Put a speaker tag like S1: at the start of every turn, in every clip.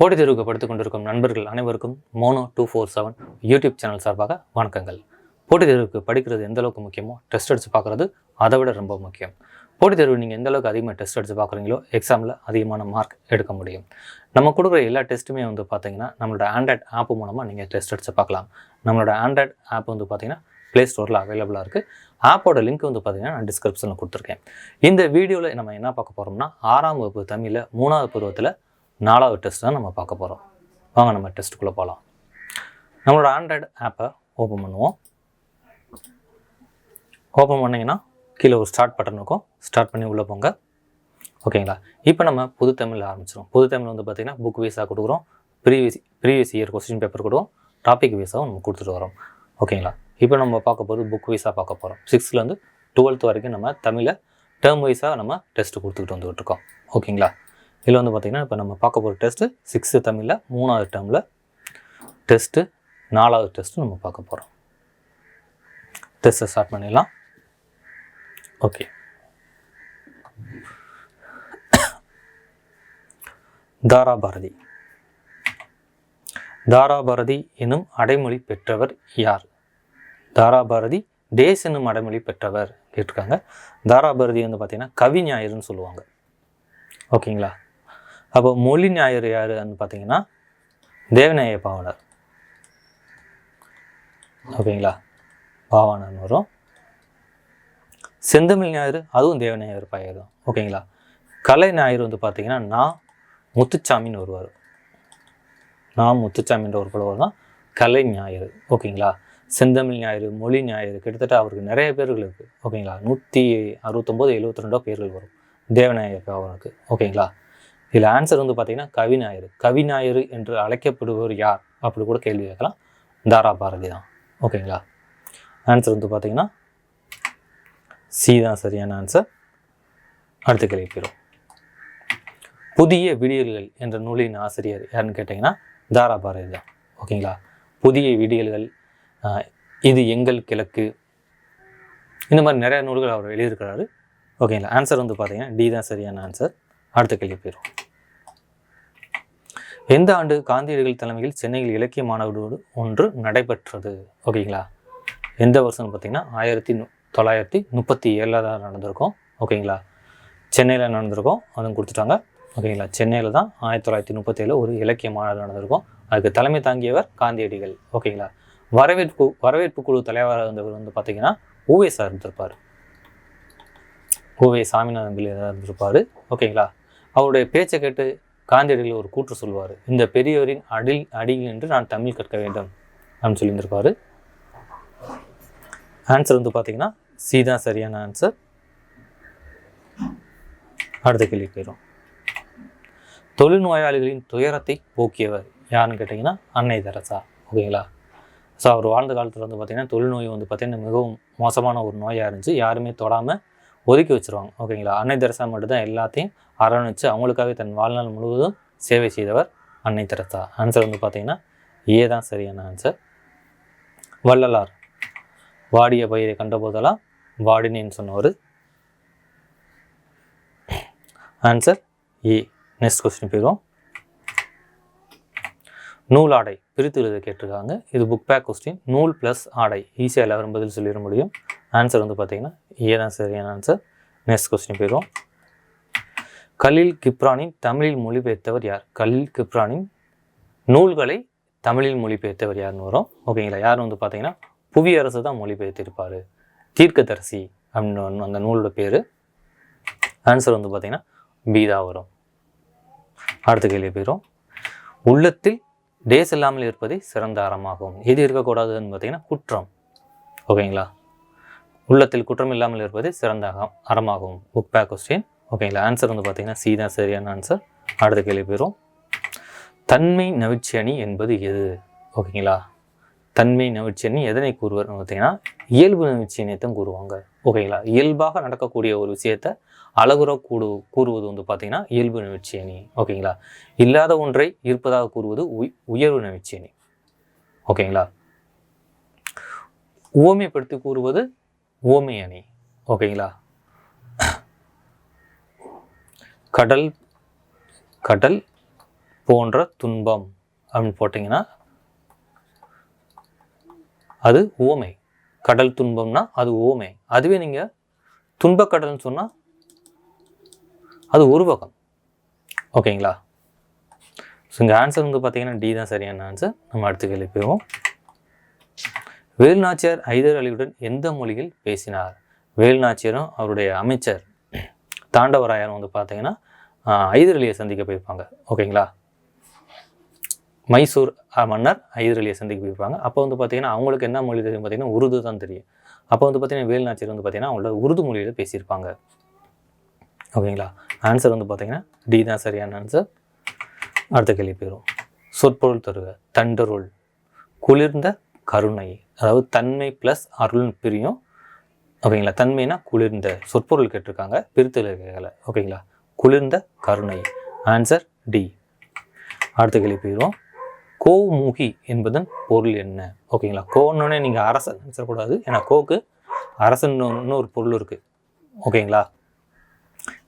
S1: போட்டித் தேர்வுக்கு படித்துக் கொண்டிருக்கும் நண்பர்கள் அனைவருக்கும் Mono two four seven YouTube channel சார்பாக வணக்கங்கள். போட்டித் தேர்வுக்கு படிக்கிறது எந்த அளவுக்கு முக்கியமோ டெஸ்ட் அடித்து பார்க்குறது அதை விட ரொம்ப முக்கியம். போட்டித் தேர்வு நீங்கள் எந்த அளவுக்கு அதிகமாக டெஸ்ட் அடித்து பார்க்குறீங்களோ எக்ஸாமில் அதிகமான மார்க் எடுக்க முடியும். நம்ம கொடுக்குற எல்லா டெஸ்ட்டுமே வந்து பார்த்தீங்கன்னா நம்மளோட ஆண்ட்ராய்ட் ஆப் மூலமாக நீங்கள் டெஸ்ட் அடித்து பார்க்கலாம். நம்மளோட ஆண்ட்ராய்ட் ஆப் வந்து பார்த்தீங்கன்னா ப்ளே ஸ்டோரில் அவைலபிளாக இருக்குது ஆப்போட லிங்க் வந்து பார்த்தீங்கன்னா நான் டிஸ்கிரிப்ஷனில் கொடுத்துருக்கேன். இந்த வீடியோவில் நம்ம என்ன பார்க்க போகிறோம்னா ஆறாம் வகுப்பு தமிழில் மூணாவது பருவத்தில் நாலாவது டெஸ்ட் தான் நம்ம பார்க்க போகிறோம் வாங்க நம்ம டெஸ்ட்டுக்குள்ளே போகலாம் நம்மளோட ஆண்ட்ராய்டு ஆப்பை ஓப்பன் பண்ணுவோம். ஓப்பன் பண்ணிங்கன்னா கீழே ஒரு ஸ்டார்ட் பட்டன் இருக்கும். ஸ்டார்ட் பண்ணி உள்ளே போங்க. ஓகேங்களா இப்போ நம்ம புது தமிழ் ஆரம்பிச்சிடும் புது தமிழ் வந்து பார்த்திங்கன்னா புக் வைஸாக கொடுக்குறோம். Previous previous year question paper கொடுக்கும் டாபிக் வைஸாகவும் நம்ம கொடுத்துட்டு வரோம். ஓகேங்களா இப்போ நம்ம பார்க்க போகிறது புக் வைஸாக பார்க்க போகிறோம் சிக்ஸ்த்துலேருந்து டுவெல்த் வரைக்கும் நம்ம தமிழை டேர்ம் வைஸாக நம்ம டெஸ்ட்டு கொடுத்துக்கிட்டு வந்துகிட்டு இருக்கோம். ஓகேங்களா இதில் வந்து பார்த்திங்கன்னா இப்போ நம்ம பார்க்க போகிற டெஸ்ட்டு சிக்ஸ்த்து தமிழில் மூணாவது டேர்மில் டெஸ்ட்டு நாலாவது டெஸ்ட்டு நம்ம பார்க்க போகிறோம் டெஸ்ட்டை ஸ்டார்ட் பண்ணிடலாம். ஓகே தாராபாரதி. தாராபாரதி எனும் அடைமொழி பெற்றவர் யார்? தாராபாரதி டேஸ் என்னும் அடைமொழி பெற்றவர் கேட்டிருக்காங்க. தாராபாரதி வந்து பார்த்திங்கன்னா கவி ஞாயிறுன்னு சொல்லுவாங்க. ஓகேங்களா அப்போ மொழி ஞாயிறு யாருன்னு பார்த்தீங்கன்னா தேவநாய பாவலர். ஓகேங்களா? பாவாணர்னு வரும். செந்தமிழ் ஞாயிறு அதுவும் தேவநாயகர் பாயர் தான். ஓகேங்களா? கலை ஞாயிறு வந்து பார்த்தீங்கன்னா நான் முத்துச்சாமின்னு வருவார் நான் முத்துச்சாமின்ற ஒரு புலவர் தான் கலை ஞாயிறு. ஓகேங்களா? செந்தமிழ் ஞாயிறு மொழி ஞாயிறு கிட்டத்தட்ட அவருக்கு நிறைய பேர்கள் இருக்குது ஓகேங்களா? நூற்றி அறுபத்தொம்போது எழுபத்தி ரெண்டோ பேர்கள் வரும். தேவநாயகர் அவனுக்கு ஓகேங்களா? இதில் ஆன்சர் வந்து பார்த்தீங்கன்னா கவி கவிநாயர் கவி என்று அழைக்கப்படுபவர் யார்? அப்படி கூட கேள்வி கேட்கலாம். தாரா பாரதி தான். ஓகேங்களா? ஆன்சர் வந்து பார்த்திங்கன்னா சி தான் சரியான ஆன்சர் அடுத்த கேள்வி போயிடும் புதிய விடியல்கள் என்ற நூலின் ஆசிரியர் யாருன்னு கேட்டிங்கன்னா தாரா பாரதி தான். ஓகேங்களா? புதிய விடியல்கள் இது எங்கள் கிழக்கு. இந்த மாதிரி நிறைய நூல்கள் அவர் எழுதியிருக்கிறாரு. ஓகேங்களா? ஆன்சர் வந்து பார்த்தீங்கன்னா டி தான் சரியான ஆன்சர் அடுத்த கேள்வி போயிடும் எந்த ஆண்டு காந்தியடிகள் தலைமையில் சென்னையில் இலக்கிய மாநாடு ஒன்று நடைபெற்றது? ஓகேங்களா? எந்த வருஷம்னு பார்த்தீங்கன்னா ஆயிரத்தி தொள்ளாயிரத்தி முப்பத்தி ஏழில் தான் நடந்திருக்கும். ஓகேங்களா? சென்னையில் நடந்திருக்கும். அதுவும் கொடுத்துட்டாங்க. ஓகேங்களா? சென்னையில் தான் ஆயிரத்தி தொள்ளாயிரத்தி முப்பத்தேழில் ஒரு இலக்கிய மாநாடு நடந்திருக்கும். அதுக்கு தலைமை தாங்கியவர் காந்தியடிகள். ஓகேங்களா? வரவேற்பு வரவேற்பு குழு தலைவராக இருந்தவர் வந்து பார்த்தீங்கன்னா சார் இருந்திருப்பார். ஓவே சாமிநாதன் பிள்ளை இருந்திருப்பார். ஓகேங்களா? அவருடைய பேச்சை கேட்டு காந்தியடிகள் ஒரு கூற்று சொல்வார் இந்த பெரியவரின் அடில் அடியில் என்று நான் தமிழ் கற்க வேண்டும் அப்படின்னு சொல்லியிருந்திருப்பார். ஆன்சர் வந்து பார்த்தீங்கன்னா சி தான் சரியான ஆன்சர் அடுத்த கேள்வி போயிடும் தொழுநோயாளிகளின் துயரத்தை போக்கியவர் யாருன்னு கேட்டிங்கன்னா அன்னை தெரசா. ஓகேங்களா? ஸோ அவர் வாழ்ந்த காலத்தில் வந்து பார்த்திங்கன்னா தொழுநோய் வந்து பார்த்திங்கன்னா மிகவும் மோசமான ஒரு நோயாக இருந்துச்சு. யாருமே தொடாமல் ஒதுக்கி வச்சிருவாங்க. ஓகேங்களா அன்னை தெரசா மட்டும்தான் எல்லாத்தையும் அரவணைச்சு அவங்களுக்காக தன் வாழ்நாள் முழுவதும் சேவை செய்தவர் அன்னை தெரசா. ஆன்சர் வந்து பார்த்திங்கன்னா ஏ தான் சரியான ஆன்சர் வள்ளலார் வாடிய பயிரை கண்டபோதெல்லாம் வாடினேன்னு சொன்னவர். ஆன்சர் ஏ நெக்ஸ்ட் கொஸ்டின் போயிடும் நூல் ஆடை பிரித்து எழுத கேட்டிருக்காங்க. இது புக் பேக் கொஸ்டின் நூல் ப்ளஸ் ஆடை. ஈஸியாக எல்லாரும் பதில் சொல்லிட முடியும். ஆன்சர் வந்து பார்த்தீங்கன்னா ஏ தான் சரியான ஆன்சர் நெக்ஸ்ட் கொஸ்டின் போயிடும் கலில் கிப்ரானின் தமிழில் மொழிபெயர்த்தவர் யார்? கலில் கிப்ரானின் நூல்களை தமிழில் மொழிபெயர்த்தவர் யாருன்னு வரும். ஓகேங்களா யார் வந்து பார்த்தீங்கன்னா புவியரசு தான் மொழிபெயர்த்திருப்பார். தீர்க்கதரிசி அப்படின்னு அந்த நூலோட பேர். ஆன்சர் வந்து பார்த்தீங்கன்னா பீதா வரும். அடுத்த கேள்வி போயிடும் உள்ளத்தில் டேஸ் இல்லாமல் இருப்பதே சிறந்த அறமாகும். எது இருக்கக்கூடாதுன்னு பார்த்தீங்கன்னா குற்றம். ஓகேங்களா உள்ளத்தில் குற்றம் இல்லாமல் இருப்பது சிறந்த அறமாகும். புக் பேக் கொஸ்டின் ஓகேங்களா ஆன்சர் வந்து பார்த்தீங்கன்னா சி தான் சரியான ஆன்சர் அடுத்த கேள்வி போயிடும் தன்மை நவிச்சி அணி என்பது எது? ஓகேங்களா தன்மை நவிச்சி அணி எதனை கூறுவர் பார்த்தீங்கன்னா இயல்பு நவிச்சி அணியத்தான் கூறுவாங்க ஓகேங்களா இயல்பாக நடக்கக்கூடிய ஒரு விஷயத்தை அழகுற கூடு கூறுவது வந்து பார்த்தீங்கன்னா இயல்பு நவிச்சி அணி ஓகேங்களா இல்லாத ஒன்றை இருப்பதாக கூறுவது உய் உயர்வு நவிச்சி அணி ஓகேங்களா உவமைப்படுத்தி கூறுவது ஓமை அணி ஓகேங்களா? கடல் கடல் போன்ற துன்பம் அப்படின்னு போட்டிங்கன்னா அது ஓமை. கடல் துன்பம்னா அது ஓமை. அதுவே நீங்கள் துன்பக்கடல்னு சொன்னால் அது உருவகம். ஓகேங்களா? ஸோ இங்கே ஆன்சர் வந்து பார்த்தீங்கன்னா டி தான் சரியான ஆன்சர் நம்ம அடுத்த கேள்வி போயிடுவோம் வேலுநாச்சியார் ஐதர் அலியுடன் எந்த மொழியில் பேசினார்? வேலுநாச்சியாரும் அவருடைய அமைச்சர் தாண்டவராயரும் வந்து பார்த்தீங்கன்னா ஹைதர் ஐதர் அலியை சந்திக்க போயிருப்பாங்க. ஓகேங்களா? மைசூர் மன்னர் ஐதர் அலியை சந்திக்க போயிருப்பாங்க. அப்போ வந்து பார்த்தீங்கன்னா அவங்களுக்கு என்ன மொழி தெரியும் பார்த்தீங்கன்னா உருது தான் தெரியும். அப்போ வந்து பார்த்தீங்கன்னா வேலுநாச்சியார் வந்து பார்த்தீங்கன்னா அவங்களோட உருது மொழியில் பேசியிருப்பாங்க. ஓகேங்களா? ஆன்சர் வந்து பார்த்தீங்கன்னா டி தான் சரியான ஆன்சர் அடுத்த கேள்வி போயிடும் சொற்பொருள் தருக தண்டருள். குளிர்ந்த கருணை அதாவது தன்மை ப்ளஸ் அருள்னு பிரியும். ஓகேங்களா? தன்மைனா குளிர்ந்த சொற்பொருள் கேட்டிருக்காங்க பிரித்தல் கேட்கல ஓகேங்களா? குளிர்ந்த கருணை. ஆன்சர் டி அடுத்த கேள்வி போயிடுவோம். கோமுகி என்பதன் பொருள் என்ன? ஓகேங்களா? கோன்னொன்னே நீங்கள் அரசன் நினச்சிடக்கூடாது. ஏன்னா கோக்கு அரசன் ஒரு பொருள் இருக்குது ஓகேங்களா?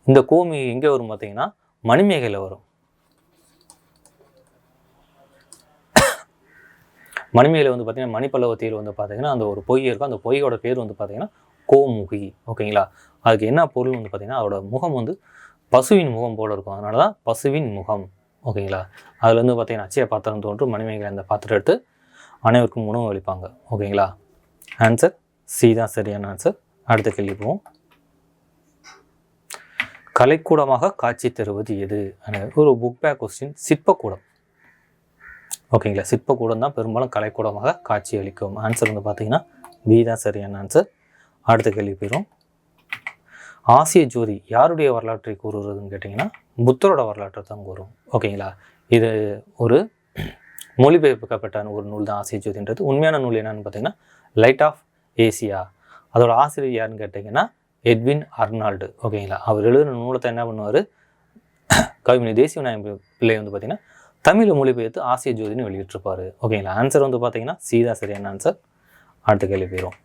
S1: இந்த கோமி எங்கே வரும் பார்த்தீங்கன்னா மணிமேகையில் வரும். மணிமேகலை வந்து பார்த்தீங்கன்னா மணிப்பல்லவத்தியில் வந்து பார்த்தீங்கன்னா அந்த ஒரு பொய் இருக்கும். அந்த பொய்யோட பேர் வந்து பார்த்தீங்கன்னா கோமுகி. ஓகேங்களா? அதுக்கு என்ன பொருள் வந்து பார்த்தீங்கன்னா அதோட முகம் வந்து பசுவின் முகம் போல இருக்கும். அதனால தான் பசுவின் முகம். ஓகேங்களா? அதில் வந்து பார்த்தீங்கன்னா அச்சய பாத்திரம் தோன்றும் மணிமேகலை அந்த பாத்திரம் எடுத்து அனைவருக்கும் உணவு அளிப்பாங்க. ஓகேங்களா? ஆன்சர் சி தான் சரியான ஆன்சர் அடுத்த கேள்வி போவோம். கலைக்கூடமாக காட்சி தருவது எது? ஒரு புக் பேக் கொஸ்டின் சிற்பக்கூடம். ஓகேங்களா? சிற்பக்கூடம் தான் பெரும்பாலும் கலைக்கூடமாக காட்சி அளிக்கும் ஆன்சர் வந்து பார்த்தீங்கன்னா பி தான் சரியான ஆன்சர் அடுத்த கேள்வி போயிடும் ஆசிய ஜோதி யாருடைய வரலாற்றை கூறுறதுன்னு கேட்டிங்கன்னா புத்தரோட வரலாற்றை தான் கூறும். ஓகேங்களா? இது ஒரு மொழிபெயர்க்கப்பட்ட ஒரு நூல் தான் ஆசிய ஜோதின்றது. உண்மையான நூல் என்னன்னு பார்த்தீங்கன்னா லைட் ஆஃப் ஏசியா அதோட ஆசிரியர் யாருன்னு கேட்டிங்கன்னா எட்வின் அர்னால்டு ஓகேங்களா? அவர் எழுதின நூலத்தை என்ன பண்ணுவார்? கவிமணி தேசிய விநாயகம் பிள்ளை வந்து பார்த்தீங்கன்னா தமிழ் மொழிபெயர்த்து ஆசிய ஜோதின்னு வெளியிட்டிருப்பாரு. ஓகேங்களா ஆன்சர் வந்து பார்த்தீங்கன்னா சீதா சரியான ஆன்சர் அடுத்த கேள்வி போயிடும்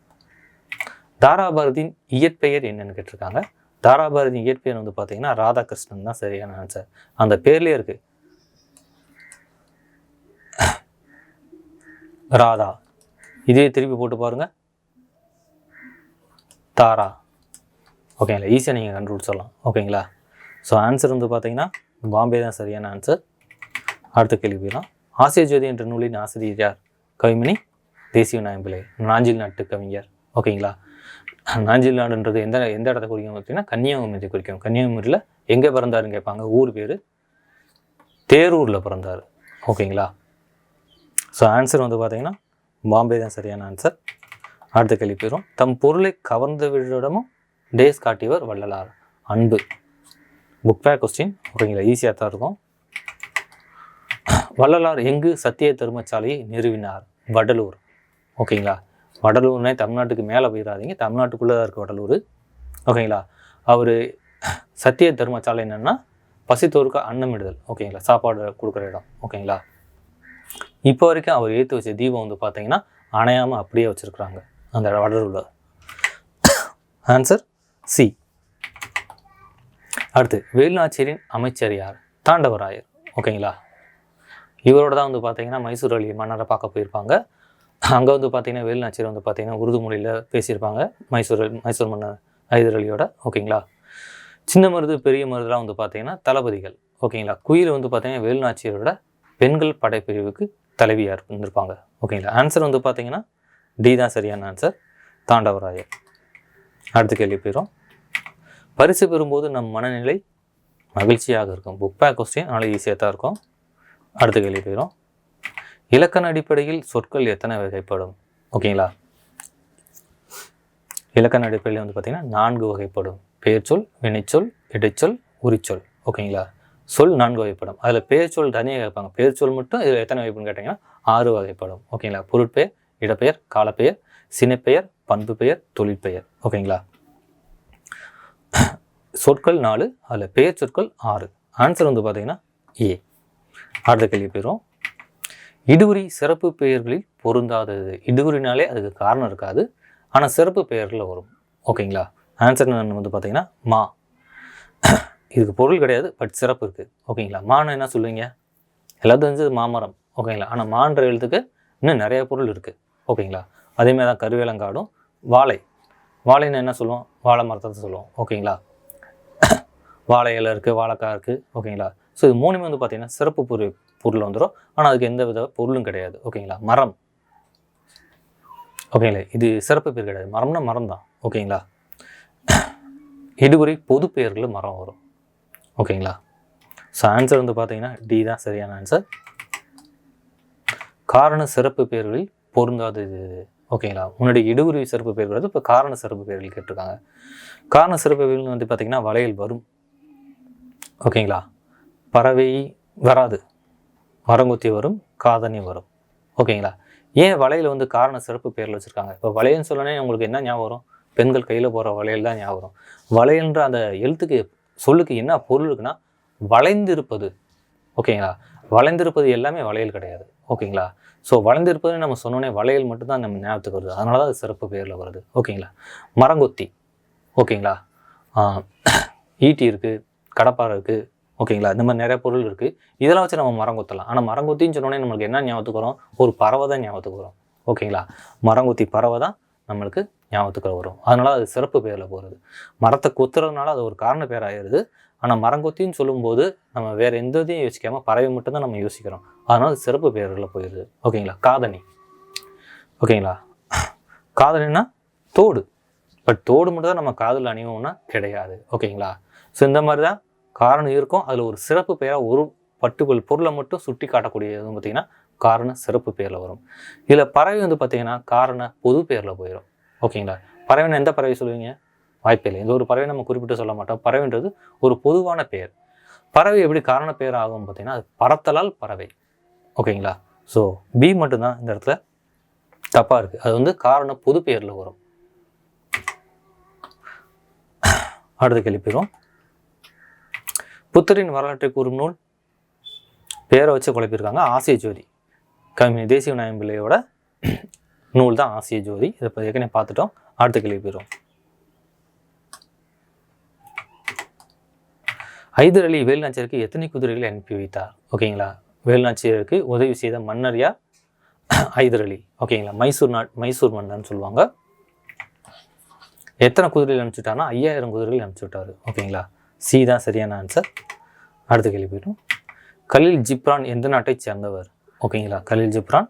S1: தாராபாரதியின் இயற்பெயர் என்னன்னு கேட்டிருக்காங்க. தாராபாரதியின் இயற்பெயர் வந்து பார்த்தீங்கன்னா ராதாகிருஷ்ணன் தான் சரியான ஆன்சர் அந்த பேர்லேயே இருக்கு. ராதா. இதே திருப்பி போட்டு பாருங்க. தாரா. ஓகேங்களா ஈஸியாக நீங்கள் கண்டுபிடிச்சிடலாம் ஓகேங்களா ஸோ ஆன்சர் வந்து பார்த்தீங்கன்னா பாம்பே தான் சரியான ஆன்சர் அடுத்த கேள்வி போயிடலாம். ஆசிய ஜோதி என்ற நூலின் ஆசிரியர் யார்? கவிமணி தேசிய நாயம்பிள்ளை நாஞ்சில் நாட்டு கவிஞர். ஓகேங்களா நாஞ்சில் நாடுன்றது எந்த எந்த இடத்த குறிக்கும் பார்த்தீங்கன்னா கன்னியாகுமரி குறிக்கும். கன்னியாகுமரியில் எங்கே பிறந்தாருன்னு கேட்பாங்க. ஊர் பேர் தேரூரில் பிறந்தார். ஓகேங்களா ஸோ ஆன்சர் வந்து பார்த்தீங்கன்னா பாம்பே தான் சரியான ஆன்சர் அடுத்த கேள்வி போயிடும். தம் பொருளை கவர்ந்தவரிடமும் டேஸ் காட்டியவர் வள்ளலார். அன்பு. புக் பேக் கொஸ்டின் ஓகேங்களா ஈஸியாக தான் இருக்கும். வள்ளலார் எங்கு சத்திய தர்மசாலையை நிறுவினார்? வடலூர். ஓகேங்களா? வடலூர்னே தமிழ்நாட்டுக்கு மேலே போயிடாதீங்க தமிழ்நாட்டுக்குள்ளே தான் இருக்குது வடலூர். ஓகேங்களா? அவர் சத்திய தர்மசாலை என்னென்னா பசித்தோருக்கு அன்னமிடுதல். ஓகேங்களா? சாப்பாடு கொடுக்குற இடம். ஓகேங்களா? இப்போ வரைக்கும் அவர் ஏற்றி வச்ச தீபம் வந்து பார்த்தீங்கன்னா அணையாமல் அப்படியே வச்சுருக்குறாங்க. அந்த வடலூரில். ஆன்சர் சி அடுத்து வேலுநாச்சியரின் அமைச்சர் யார்? தாண்டவராயர். ஓகேங்களா? இவரோட தான் வந்து பார்த்தீங்கன்னா மைசூர் அலி மன்னரை பார்க்க போயிருப்பாங்க. அங்கே வந்து பார்த்தீங்கன்னா வேலுநாச்சியர் வந்து பார்த்தீங்கன்னா உருது மொழியில் பேசியிருப்பாங்க. மைசூர் மைசூர் மன்னர் ஹைதர் அலியோட ஓகேங்களா? சின்ன மருது பெரிய மருதுலாம் வந்து பார்த்தீங்கன்னா தளபதிகள் ஓகேங்களா? குயில் வந்து பார்த்தீங்கன்னா வேலுநாச்சியரோட பெண்கள் படைப்பிரிவுக்கு தலைவியாக இருந்திருப்பாங்க ஓகேங்களா? ஆன்சர் வந்து பார்த்தீங்கன்னா டி தான் சரியான ஆன்சர் தாண்டவராயர். அடுத்த கேள்வி போயிடும் பரிசு பெறும்போது நம் மனநிலை மகிழ்ச்சியாக இருக்கும். புக் பேக் கொஸ்டின் அதனால் ஈஸியாக தான் இருக்கும். அடுத்த கேள்வி போயிடும் இலக்கண அடிப்படையில் சொற்கள் எத்தனை வகைப்படும்? ஓகேங்களா? இலக்கண அடிப்படையில் வந்து பார்த்திங்கன்னா நான்கு வகைப்படும். பெயர்ச்சொல் வினைச்சொல் இடைச்சொல் உரிச்சொல். ஓகேங்களா? சொல் நான்கு வகைப்படும். அதில் பெயர்ச்சொல் தனியாக கேட்பாங்க. பெயர்ச்சொல் மட்டும் இதில் எத்தனை வகைப்படும்னு கேட்டிங்கன்னா ஆறு வகைப்படும். ஓகேங்களா? பொருட்பெயர் இடப்பெயர் காலப்பெயர் சினைப்பெயர் பண்பு பெயர் தொழிற்பெயர். ஓகேங்களா? சொற்கள் நாலு அதில் பெயர் சொற்கள் ஆறு. ஆன்சர் வந்து பார்த்திங்கன்னா ஏ அடுத்த கேள்வி போயிடும் இடுகுறி சிறப்பு பெயர்களில் பொருந்தாதது. இடுகுறினாலே அதுக்கு காரணம் இருக்காது. ஆனால் சிறப்பு பெயர்களில் வரும். ஓகேங்களா ஆன்சர் வந்து பார்த்தீங்கன்னா மா. இதுக்கு பொருள் கிடையாது பட் சிறப்பு இருக்குது ஓகேங்களா மான்னு என்ன சொல்லுவீங்க? எல்லாத்தையும் தெரிஞ்சது மாமரம். ஓகேங்களா ஆனால் மான்ற எழுத்துக்கு இன்னும் நிறைய பொருள் இருக்குது ஓகேங்களா அதேமாதிரி தான் கருவேலங்காடும். வாழை. வாழைன்னு என்ன சொல்லுவோம்? வாழை மரத்தை தான் சொல்லுவோம். ஓகேங்களா வாழை இலை இருக்குது வாழைக்காய் இருக்குது ஓகேங்களா ஸோ இது மூணுமே வந்து பார்த்தீங்கன்னா சிறப்பு பொருள் பொருள் வந்துடும் ஆனால் அதுக்கு எந்த வித பொருளும் கிடையாது. ஓகேங்களா? மரம். ஓகேங்களா? இது சிறப்பு பேர் கிடையாது. மரம்னா மரம் தான் ஓகேங்களா? இதுவரை பொது பெயர்கள் மரம் வரும். ஓகேங்களா? ஸோ ஆன்சர் வந்து பார்த்தீங்கன்னா டி தான். சரியான ஆன்சர் காரண சிறப்பு பெயர்களில் பொருந்தாதது இது. ஓகேங்களா? முன்னாடி இடுகுருவி சிறப்பு பேர் வருது இப்போ காரண சிறப்பு பேர்கள் கேட்டிருக்காங்க. காரண சிறப்பு பெயர்கள் வந்து பார்த்திங்கன்னா வளையல் வரும். ஓகேங்களா? பறவை வராது. மரங்குத்தி வரும் காதணி வரும். ஓகேங்களா? ஏன் வளையல் வந்து காரண சிறப்பு பேரில் வச்சுருக்காங்க? இப்போ வளையல்னு சொல்லனே உங்களுக்கு என்ன ஞாபகம் வரும்? பெண்கள் கையில் போகிற வளையல் தான் ஞாபகம் வரும். வளையல்ன்ற அந்த எழுத்துக்கு சொல்லுக்கு என்ன பொருள் இருக்குன்னா வளைந்திருப்பது. ஓகேங்களா? வளைந்திருப்பது எல்லாமே வளையல் கிடையாது. ஓகேங்களா? ஸோ வளைந்திருப்பதுன்னு நம்ம சொன்னோன்னே வளையல் மட்டும்தான் நம்ம ஞாபகத்துக்கு வருது. அதனால தான் அது சிறப்பு பேரில் வருது. ஓகேங்களா? மரங்கொத்தி. ஓகேங்களா? ஈட்டி இருக்குது கடப்பாறை இருக்குது ஓகேங்களா? இந்த மாதிரி நிறைய பொருள் இருக்குது இதெல்லாம் வச்சு நம்ம மரம் கொத்தலாம். ஆனால் மரங்கொத்தின்னு சொன்னோன்னே நம்மளுக்கு என்ன ஞாபகத்துக்கு வரும்? ஒரு பறவை தான் ஞாபகத்துக்கு வரும். ஓகேங்களா? மரங்கொத்தி பறவை தான் நம்மளுக்கு ஞாபகத்துக்கு வரும். அதனால் அது சிறப்பு பேரில் போகிறது மரத்தை கொத்துறதுனால அது ஒரு காரண பேராகிடுது ஆனால் மரங்கொத்தின்னு சொல்லும்போது நம்ம வேறு எந்த இதையும் யோசிக்காமல் பறவை மட்டும்தான் நம்ம யோசிக்கிறோம். அதனால் அது சிறப்பு பேர்களில் போயிடுது ஓகேங்களா? காதணி. ஓகேங்களா? காதணின்னா தோடு. பட் தோடு மட்டும் தான் நம்ம காதில் அணிவோம்னா கிடையாது. ஓகேங்களா? ஸோ இந்த மாதிரி தான் காரணம் இருக்கும். அதில் ஒரு சிறப்பு பெயராக ஒரு பட்டுகள் பொருளை மட்டும் சுட்டி காட்டக்கூடியது பார்த்தீங்கன்னா பார்த்திங்கன்னா காரண சிறப்பு பேரில் வரும். இதில் பறவை வந்து பார்த்திங்கன்னா காரண பொது பேரில் போயிடும் ஓகேங்களா? பறவைன்னு எந்த பறவை சொல்லுவீங்க? வாய்ப்பில்லை இந்த ஒரு பறவை நம்ம குறிப்பிட்டு சொல்ல மாட்டோம். பறவைன்றது ஒரு பொதுவான பெயர். பறவை எப்படி காரண பெயர் ஆகும் பார்த்தீங்கன்னா அது பறத்தலால் பறவை. ஓகேங்களா? ஸோ பி மட்டும்தான் இந்த இடத்துல தப்பாக இருக்குது அது வந்து காரண பொது பெயரில் வரும். அடுத்த கேள்வி போயிடும் புத்தரின் வரலாற்றை கூறும் நூல் பேரை வச்சு குழப்பியிருக்காங்க ஆசிய ஜோதி. கவி தேசிய விநாயகம் பிள்ளையோட நூல் தான் ஆசிய ஜோதி. இதை இப்போ ஏற்கனவே பார்த்துட்டோம். அடுத்த கேள்வி போயிடும். ஹைதர் அலி வேலுநாச்சியருக்கு எத்தனை குதிரைகளை அனுப்பி வைத்தார்? ஓகேங்களா? வேலுநாச்சியருக்கு உதவி செய்த மன்னர் யார்? ஹைதர் அலி. ஓகேங்களா? மைசூர் நாட் மைசூர் மன்னர்னு சொல்லுவாங்க. எத்தனை குதிரைகள் அனுப்பிச்சுட்டாருன்னா ஐயாயிரம் குதிரைகள் அனுப்பிச்சு விட்டாரு. ஓகேங்களா? சி தான் சரியான ஆன்சர் அடுத்த கேள்வி போயிடும். கலீல் ஜிப்ரான் எந்த நாட்டை சேர்ந்தவர்? ஓகேங்களா? கலீல் ஜிப்ரான்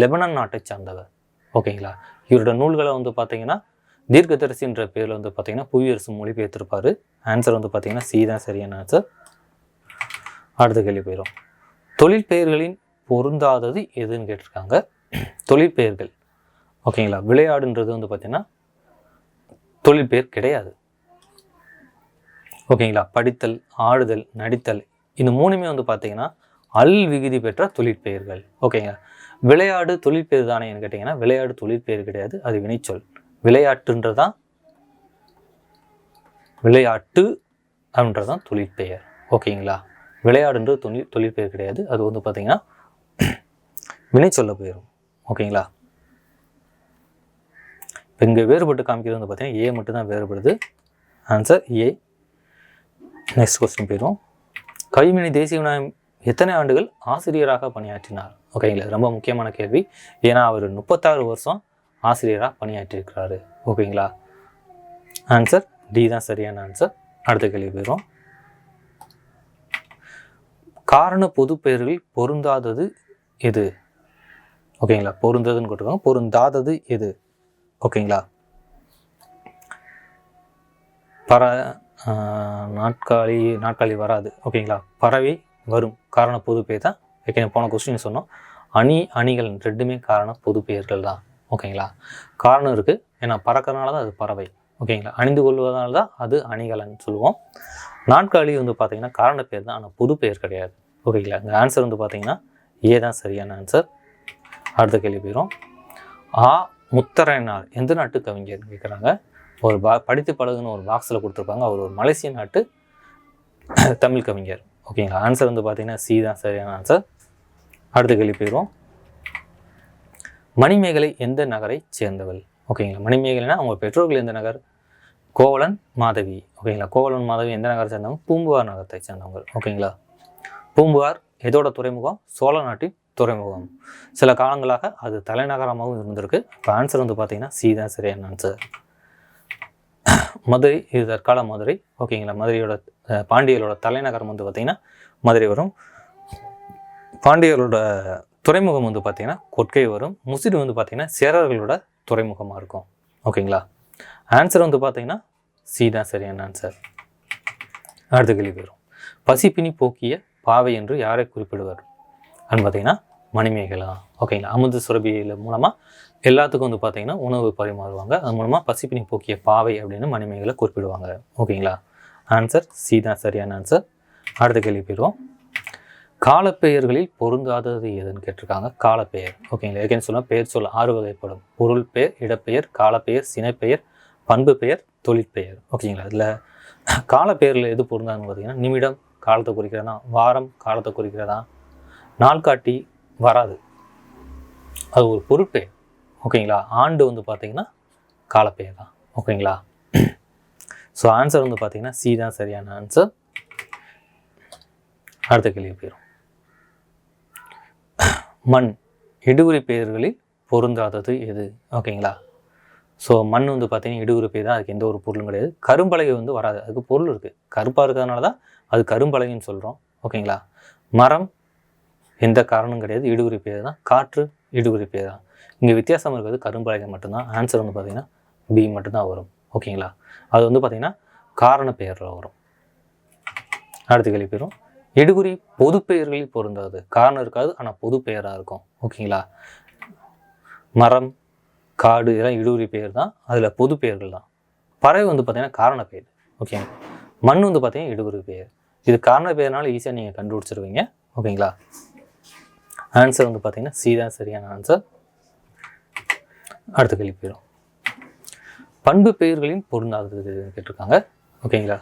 S1: லெபனான் நாட்டை சேர்ந்தவர். ஓகேங்களா? இவரோட நூல்களை வந்து பார்த்தீங்கன்னா தீர்க்கதரிசின்ற பேரில் வந்து பார்த்தீங்கன்னா புவியரசு மொழிபெயர்த்திருப்பார். ஆன்சர் வந்து பார்த்தீங்கன்னா சி தான் சரியான ஆன்சர் அடுத்த கேள்வி போயிடும். தொழில் பெயர்களின் பொருந்தாதது எதுன்னு கேட்டிருக்காங்க. தொழில் பெயர்கள். ஓகேங்களா? விளையாடுன்றது வந்து பார்த்தீங்கன்னா தொழிற்பெயர் கிடையாது. ஓகேங்களா? படித்தல் ஆடுதல் நடித்தல் இந்த மூணுமே வந்து பார்த்தீங்கன்னா அல் விகுதி பெற்ற தொழிற்பெயர்கள். ஓகேங்களா? விளையாடு தொழிற்பெயர் தானேன்னு கேட்டிங்கன்னா விளையாடு தொழிற்பெயர் கிடையாது அது வினைச்சொல். விளையாட்டுன்றது தான் விளையாட்டு அப்படின்றது தான் தொழிற்பெயர். ஓகேங்களா? விளையாடுன்றது தொழில் தொழிற்பெயர் கிடையாது அது வந்து பார்த்தீங்கன்னா வினைச்சொல்ல போயிடும் ஓகேங்களா? இப்போ இங்கே வேறுபட்டு காமிக்கிறது வந்து பார்த்தீங்கன்னா ஏ மட்டும்தான் வேறுபடுது. ஆன்சர் ஏ நெக்ஸ்ட் கொஸ்டின் போயிடும். கவிமணி தேசிய விநாயகம் எத்தனை ஆண்டுகள் ஆசிரியராக பணியாற்றினார்? ஓகேங்களா ரொம்ப முக்கியமான கேள்வி. ஏன்னா அவர் முப்பத்தாறு வருஷம் ஆசிரியராக பணியாற்றியிருக்கிறாரு. ஓகேங்களா ஆன்சர் டி தான் சரியான ஆன்சர் அடுத்த கேள்வி போயிடும். காரண பொது பெயர்களில் பொருந்தாதது எது? ஓகேங்களா பொருந்ததுன்னு கொடுத்துருக்கோம் பொருந்தாதது எது? ஓகேங்களா பர நாட்காலி நாட்காலி வராது. ஓகேங்களா? பறவை வரும். காரண பொது பெயர் தான். ஓகே போன கொஸ்டின் சொன்னோம். அணி அணிகள் ரெண்டுமே காரண பொது பெயர்கள் தான். ஓகேங்களா? காரணம் இருக்குது ஏன்னா பறக்கறனால தான் அது பறவை. ஓகேங்களா? அணிந்து கொள்வதனால தான் அது அணிகலன்னு சொல்லுவோம். நாட்காலி வந்து பார்த்தீங்கன்னா காரண பேர் தான். ஆனால் பொது பெயர் கிடையாது. ஓகேங்களா? இந்த ஆன்சர் வந்து பார்த்தீங்கன்னா ஏ தான் சரியான ஆன்சர் அடுத்த கேள்வி போயிடும் ஆ முத்தரையனார். எந்த நாட்டு கவிஞர்னு கேட்குறாங்க ஒரு பா படித்து பழகுன்னு ஒரு பாக்ஸில் கொடுத்துருப்பாங்க. அவர் ஒரு மலேசிய நாட்டு தமிழ் கவிஞர். ஓகேங்களா ஆன்சர் வந்து பார்த்தீங்கன்னா சி தான் சரியான ஆன்சர் அடுத்த கேள்வி போயிடுவோம். மணிமேகலை எந்த நகரை சேர்ந்தவள்? ஓகேங்களா மணிமேகலைனா அவங்க பெற்றோர்கள் எந்த நகர்? கோவலன் மாதவி. ஓகேங்களா கோவலன் மாதவி எந்த நகரை சேர்ந்தவங்க? பூம்புகார் நகரத்தை சேர்ந்தவங்க. ஓகேங்களா பூம்புகார் எதோட துறைமுகம்? சோழ நாட்டின் துறைமுகம். சில காலங்களாக அது தலைநகரமாகவும் இருந்திருக்கு. இப்போ ஆன்சர் வந்து பார்த்தீங்கன்னா சி தான் சரியான ஆன்சர் மதுரை இது தற்கால மதுரை. ஓகேங்களா மதுரையோட பாண்டியர்களோட தலைநகரம் வந்து பார்த்திங்கன்னா மதுரை வரும். பாண்டியர்களோட துறைமுகம் வந்து பார்த்திங்கன்னா கொற்கை வரும். முசிறி வந்து பார்த்திங்கன்னா சேரர்களோட துறைமுகமாக இருக்கும். ஓகேங்களா ஆன்சர் வந்து பார்த்திங்கன்னா சி தான் சரியான ஆன்சர் அடுத்த கேள்வி வரும். பசிப்பினி போக்கிய பாவை என்று யாரை குறிப்பிடுவார்? அப்படின்னு பார்த்தீங்கன்னா மணிமேகலா. ஓகேங்களா அமுத சுரபியில் மூலமாக எல்லாத்துக்கும் வந்து பார்த்தீங்கன்னா உணவு பரிமாறுவாங்க. அது மூலமாக பசிப்பினி போக்கிய பாவை அப்படின்னு மணிமேகலை குறிப்பிடுவாங்க. ஓகேங்களா ஆன்சர் சி தான் சரியான ஆன்சர் அடுத்த கேள்வி போயிடுவோம். காலப்பெயர்களில் பொருந்தாதது எதுன்னு கேட்டிருக்காங்க. காலப்பெயர். ஓகேங்களா ஏற்கனவே சொன்னால் பெயர் சொல்ல ஆறு வகைப்படும் பொருள் பெயர் இடப்பெயர் காலப்பெயர் சினைப்பெயர் பண்பு பெயர் தொழிற்பெயர் ஓகேங்களா இதில் காலப்பெயரில் எது பொருந்தாதுன்னு பார்த்தீங்கன்னா நிமிடம் காலத்தை குறிக்கிறதா? வாரம் காலத்தை குறிக்கிறதா? நாள்காட்டி வராது. அது ஒரு பொருட்பெயர் ஓகேங்களா? ஆண்டு வந்து பார்த்தீங்கன்னா காலப்பெயர் தான் ஓகேங்களா? ஸோ ஆன்சர் வந்து பார்த்தீங்கன்னா சி தான் சரியான ஆன்சர் அடுத்த கேள்வி போயிடும் மண் இடுகுறி பெயர்களில் பொருந்தாதது எது ஓகேங்களா? ஸோ மண் வந்து பார்த்தீங்கன்னா இடுகுறி பெயர் தான் அதுக்கு எந்த ஒரு பொருளும் கிடையாது. கரும்பலகை வந்து வராது அதுக்கு பொருள் இருக்குது கருப்பாக இருக்கிறதுனால தான் அது கரும்பலகைன்னு சொல்கிறோம் ஓகேங்களா? மரம் எந்த காரணமும் கிடையாது. இடுகுறி பெயர் தான். காற்று இடுகுறி பெயர் தான். இங்கே வித்தியாசம் இருக்கிறது கரும்பலகை மட்டும்தான். ஆன்சர் வந்து பார்த்திங்கன்னா பி மட்டும்தான் வரும். ஓகேங்களா அது வந்து பார்த்திங்கன்னா காரண பெயரில் வரும். அடுத்த கேள்வி பெறும் எடுகுறி பொது பெயர்களில் பொருந்தாது. காரணம் இருக்காது ஆனால் பொது பெயராக இருக்கும். ஓகேங்களா மரம் காடு இதெல்லாம் இடுகுறி பெயர் தான். அதில் பொது பெயர்கள் தான். பறவை வந்து பார்த்தீங்கன்னா காரண பெயர். ஓகேங்க மண் வந்து பார்த்தீங்கன்னா இடுகுறி பெயர். இது காரண பெயர்னால ஈஸியாக நீங்கள் கண்டுபிடிச்சிருவீங்க. ஓகேங்களா ஆன்சர் வந்து பார்த்திங்கன்னா சி தான் சரியான ஆன்சர் அடுத்த கேள்வி போயிடும். பண்பு பெயர்களின் பொருந்தாதது கேட்டிருக்காங்க. ஓகேங்களா?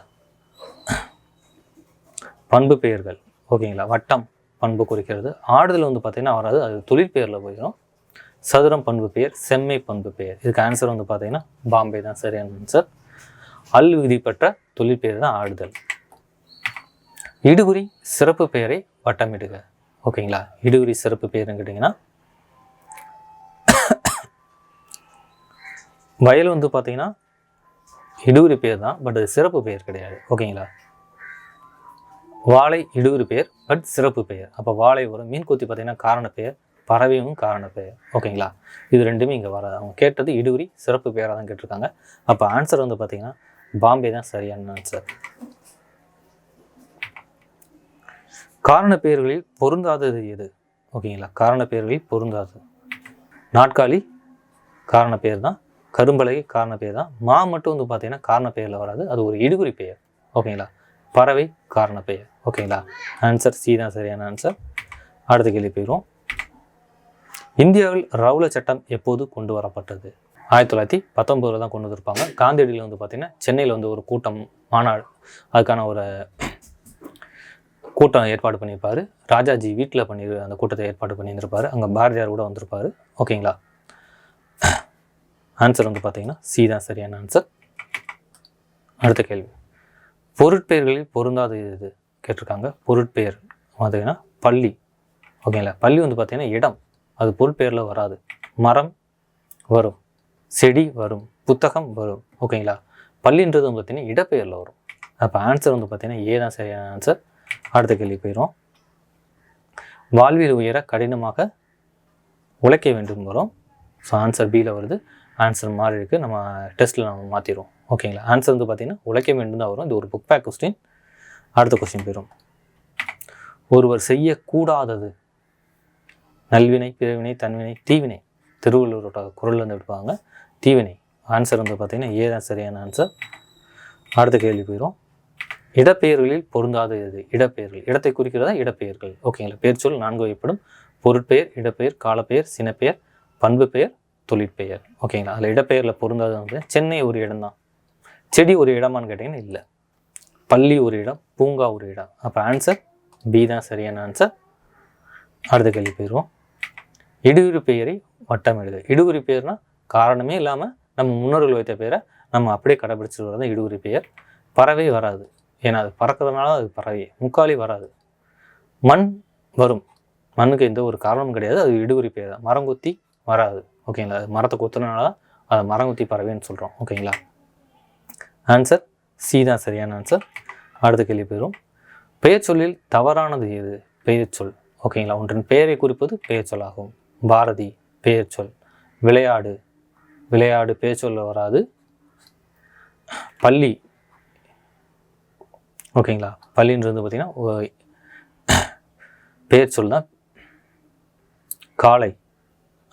S1: பண்பு பெயர்கள். ஓகேங்களா? வட்டம் பண்பு குறிக்கிறது. ஆடுதல் வந்து பார்த்திங்கன்னா வராது. அது தொழிற்பெயரில் போயிடும். சதுரம் பண்பு பெயர் செம்மை பண்பு பெயர். இதுக்கு ஆன்சர் வந்து பார்த்தீங்கன்னா பாம்பே தான் சரியான ஆன்சர் அல் தொழில் தொழிற்பெயர் தான் ஆடுதல் இடுகுறி சிறப்பு பெயரை வட்டமிடுக. ஓகேங்களா? இடுகுறி சிறப்பு பெயர்னு கேட்டிங்கன்னா வயல் வந்து பார்த்தீங்கன்னா இடுகுறி பேர் தான் பட் அது சிறப்பு பெயர் கிடையாது. ஓகேங்களா? வாழை இடுகுறி பெயர் பட் சிறப்பு பெயர் அப்போ வாழை வரும். மீன் கொத்தி பார்த்தீங்கன்னா காரண பெயர் பறவையும் காரண பெயர் ஓகேங்களா? இது ரெண்டுமே இங்கே வராது. அவங்க கேட்டது இடுகுறி சிறப்பு பெயராக தான் கேட்டிருக்காங்க. அப்போ ஆன்சர் வந்து பார்த்திங்கன்னா பாம்பே தான் சரியான ஆன்சர் காரண பெயர்களில் பொருந்தாதது எது? ஓகேங்களா? காரண பெயர்களில் பொருந்தாதது. நாட்காலி காரண பெயர் தான். கரும்பலகை காரண பெயர் தான். மா மட்டும் வந்து பார்த்தீங்கன்னா காரண பெயரில் வராது. அது ஒரு இடுகுறி பெயர். ஓகேங்களா? பறவை காரண பெயர். ஓகேங்களா? ஆன்சர் சி தான் சரியான ஆன்சர் அடுத்த கேள்வி போயிடும் இந்தியாவில் ரவுல சட்டம் எப்போது கொண்டு வரப்பட்டது? ஆயிரத்தி தொள்ளாயிரத்தி பத்தொம்போதில் தான் கொண்டு வந்திருப்பாங்க. காந்தியடியில் வந்து பார்த்திங்கன்னா சென்னையில் வந்து ஒரு கூட்டம் மாநாடு. அதுக்கான ஒரு கூட்டம் ஏற்பாடு பண்ணியிருப்பார். ராஜாஜி வீட்டில் பண்ணி அந்த கூட்டத்தை ஏற்பாடு பண்ணியிருந்திருப்பார். அங்கே பாரதியார் கூட வந்திருப்பாரு. ஓகேங்களா? ஆன்சர் வந்து பார்த்தீங்கன்னா சி தான் சரியான ஆன்சர் அடுத்த கேள்வி. பொருட்பெயர்களில் பொருந்தாத இது கேட்டிருக்காங்க. பொருட்பெயர் பார்த்தீங்கன்னா பள்ளி. ஓகேங்களா? பள்ளி வந்து பார்த்தீங்கன்னா இடம். அது பொருட்பெயரில் வராது. மரம் வரும். செடி வரும். புத்தகம் வரும். ஓகேங்களா? பள்ளின்றது வந்து பார்த்தீங்கன்னா இடப்பெயரில் வரும். அப்போ ஆன்சர் வந்து பார்த்தீங்கன்னா ஏ தான் சரியான ஆன்சர் அடுத்த கேள்வி போயிடும் வாழ்வில் உயர கடினமாக உழைக்க வேண்டும் வரும் ஸோ ஆன்சர் பியில் வருது. ஆன்சர் மாறி இருக்கு. நம்ம டெஸ்ட்டில் நம்ம மாற்றிடுவோம் ஓகேங்களா ஆன்சர் வந்து பார்த்தீங்கன்னா உழைக்க வேண்டும் தான் வரும். இது ஒரு புக் பேக் கொஸ்டின் அடுத்த கொஸ்டின் போயிடும் ஒருவர் செய்யக்கூடாதது நல்வினை பிறவினை தன்வினை தீவினை. திருவள்ளுவரோட குரல் வந்து எடுப்பாங்க. தீவினை. ஆன்சர் வந்து பார்த்தீங்கன்னா ஏ தான் சரியான ஆன்சர் அடுத்த கேள்வி போயிடும் இடப்பெயர்களில் பொருந்தாதது. இது இடப்பெயர்கள். இடத்தை குறிக்கிறதா இடப்பெயர்கள். ஓகேங்களா பெயர் சொல் நான்கு வகைப்படும். பொருட்பெயர் இடப்பெயர் காலப்பெயர் சினப்பெயர் பண்பு பெயர் தொழிற்பெயர் ஓகேங்களா அதில் இடப்பெயரில் பொருந்தாத வந்து சென்னை ஒரு இடம்தான். செடி ஒரு இடமான்னு கேட்டிங்கன்னா இல்லை. பள்ளி ஒரு இடம் பூங்கா ஒரு இடம். அப்போ ஆன்சர் பி தான் சரியான ஆன்சர் அடுத்த கேள்வி போயிடுவோம். இடுகுறி பெயரை வட்டமிடுது இடுகுறி பெயர்னா காரணமே இல்லாமல் நம்ம முன்னோர்கள் வைத்த பெயரை நம்ம அப்படியே கடைபிடிச்சிட்டு வரது இடுகுறி பெயர். பறவை வராது. ஏன்னா அது பறக்கிறதுனால அது பறவை. முக்காலி வராது. மண் வரும். மண்ணுக்கு எந்த ஒரு காரணமும் கிடையாது. அது இடுகுறி பெயர் தான். மரங்குத்தி வராது. ஓகேங்களா அது மரத்தை கொத்துறதுனால அதை மரங்குத்தி பறவைன்னு சொல்கிறோம் ஓகேங்களா ஆன்சர் சி தான் சரியான ஆன்சர் அடுத்த கேள்வி பெறும் பெயர் சொல்லில் தவறானது எது? பெயர் சொல் ஓகேங்களா ஒன்றின் பெயரை குறிப்பது பெயர் சொல்லாகும் பாரதி பெயர் சொல் விளையாடு. விளையாடு பெயர் சொல்ல வராது. பள்ளி ஓகேங்களா? பள்ளின்றது வந்து பார்த்திங்கன்னா பெயர் சொல் தான் காளை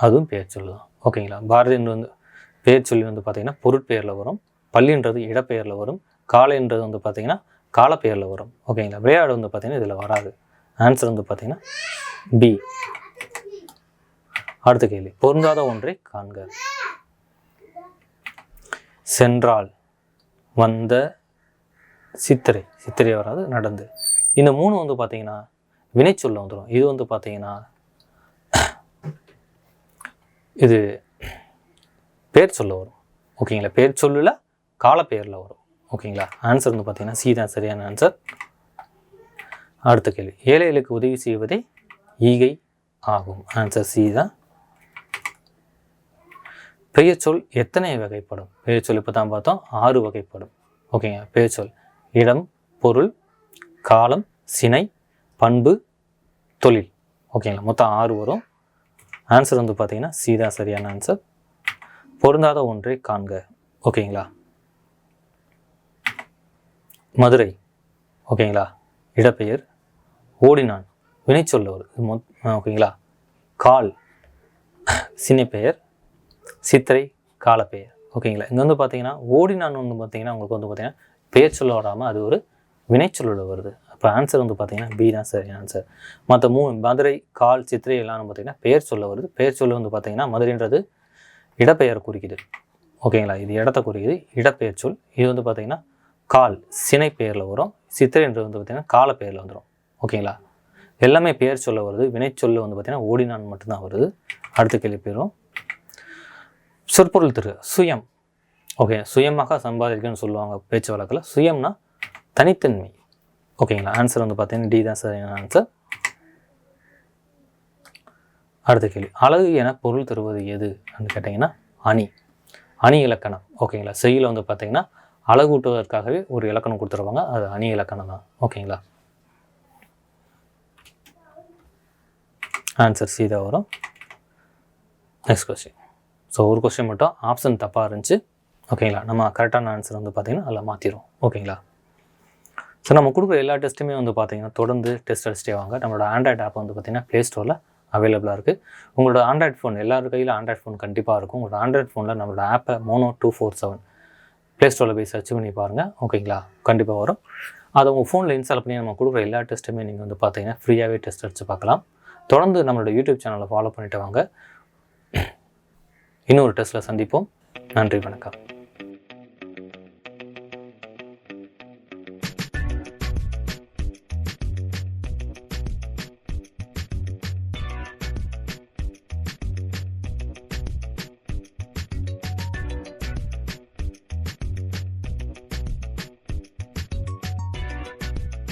S1: அதுவும் பெயர் சொல் தான் ஓகேங்களா? பாரதின்றது வந்து பெயர் சொல்லி வந்து பார்த்திங்கன்னா பொருட்பெயரில் வரும். பள்ளின்றது இடப்பெயரில் வரும். காளைன்றது வந்து பார்த்திங்கன்னா காலப்பெயரில் வரும். ஓகேங்களா? விளையாடு வந்து பார்த்திங்கன்னா இதில் வராது. ஆன்சர் வந்து பார்த்தீங்கன்னா பி அடுத்த கேள்வி. பொருந்தாத ஒன்றை காண்க. சென்றால் வந்த சித்திரை சித்திரை வராது நடந்து. இந்த மூணு வந்து பார்த்தீங்கன்னா வினைச்சொல்ல வந்துடும் இது வந்து பார்த்தீங்கன்னா இது பேர் சொல்ல வரும். ஓகேங்களா? பேர் சொல்லல காலப்பெயரில் வரும். ஓகேங்களா? ஆன்சர் வந்து பார்த்தீங்கன்னா சி தான் சரியான ஆன்சர் அடுத்த கேள்வி. ஏழைகளுக்கு உதவி செய்வதே ஈகை ஆகும். ஆன்சர் சி தான். பெயர் சொல் எத்தனை வகைப்படும்? பெயர் சொல் இப்போ தான் பார்த்தோம். ஆறு வகைப்படும். ஓகேங்க பெயர் சொல் இடம் பொருள் காலம் சினை பண்பு தொழில். ஓகேங்களா மொத்தம் ஆறு வரும். ஆன்சர் வந்து பார்த்தீங்கன்னா சீதா சரியான ஆன்சர் பொருந்தாத ஒன்றை காண்க. ஓகேங்களா மதுரை. ஓகேங்களா இடப்பெயர் ஓடினான். வினைச்சொல்ல வருது ஓகேங்களா கால். சினைப்பெயர் சித்திரை காலப்பெயர். ஓகேங்களா இங்கே வந்து பார்த்தீங்கன்னா ஓடினான் வந்து பார்த்தீங்கன்னா உங்களுக்கு வந்து பார்த்தீங்கன்னா பெயர் சொல்ல வராமல் அது ஒரு வினைச்சொல்லோட வருது. அப்போ ஆன்சர் வந்து பார்த்தீங்கன்னா பி தான் சரி ஆன்சர் மற்ற மூ மதுரை கால் சித்திரை எல்லாம் பார்த்தீங்கன்னா பெயர் சொல்ல வருது. பெயர் சொல்ல வந்து பார்த்தீங்கன்னா மதுரைன்றது இடப்பெயர் குறிக்குது. ஓகேங்களா இது இடத்த குறிக்குது. இடப்பெயர் சொல். இது வந்து பார்த்தீங்கன்னா கால் சினை பெயரில் வரும். சித்திரைன்றது வந்து பார்த்தீங்கன்னா கால பெயரில் வந்துடும் ஓகேங்களா எல்லாமே பெயர் சொல்ல வருது. வினைச்சொல் வந்து பார்த்தீங்கன்னா ஓடினான் மட்டும்தான் வருது. அடுத்த கேள்வி பேரும் சொற்பொருள் திரு சுயம். ஓகே சுயமாக சம்பாதிக்கணும்னு சொல்லுவாங்க பேச்சு வழக்கில் சுயம்னா தனித்தன்மை. ஓகேங்களா ஆன்சர் வந்து பார்த்தீங்கன்னா டி தான் சார் ஆன்சர் அடுத்த கேள்வி. அழகு என பொருள் தருவது எது அப்படின்னு கேட்டிங்கன்னா அணி. அணி இலக்கணம். ஓகேங்களா செய்யில் வந்து பார்த்தீங்கன்னா அழகூட்டுவதற்காகவே ஒரு இலக்கணம் கொடுத்துருவாங்க. அது அணி இலக்கணம் தான். ஓகேங்களா ஆன்சர் சீதா வரும். நெக்ஸ்ட் கொஸ்டின் ஸோ ஒரு கொஸ்டின் மட்டும். ஆப்ஷன் தப்பாக இருந்துச்சு. ஓகேங்களா? நம்ம கரெக்டான ஆன்சர் வந்து பார்த்திங்கன்னா அதில் மாற்றிடும் ஓகேங்களா? ஸோ நம்ம கொடுக்குற எல்லா டெஸ்ட்டுமே வந்து பார்த்தீங்கன்னா தொடர்ந்து டெஸ்ட் அடிச்சிட்டே வாங்க. நம்மளோட ஆண்ட்ராய்ட் ஆப் வந்து பார்த்தீங்கன்னா ப்ளே ஸ்டோரில் அவைலபிளாக இருக்குது உங்களோட ஆண்ட்ராய்ட் ஃபோன் எல்லார் கையில் ஆண்ட்ராய்ட் ஃபோன் கண்டிப்பாக இருக்கும். உங்களோட ஆண்ட்ராய்ட் ஃபோனில் நம்மளோட ஆப்பை Mono two four seven Play ஸ்டோரில் போய் சர்ச் பண்ணி பாருங்கள் ஓகேங்களா? கண்டிப்பாக வரும். அதை உங்கள் ஃபோனில் இன்ஸ்டால் பண்ணி நம்ம கொடுக்குற எல்லா டெஸ்ட்டுமே நீங்கள் வந்து பார்த்தீங்கன்னா ஃப்ரீயாகவே டெஸ்ட் அடித்து பார்க்கலாம் தொடர்ந்து நம்மளோட யூடியூப் சேனலை ஃபாலோ பண்ணிவிட்டு வாங்க. இன்னொரு டெஸ்ட்டில் சந்திப்போம். நன்றி வணக்கம்.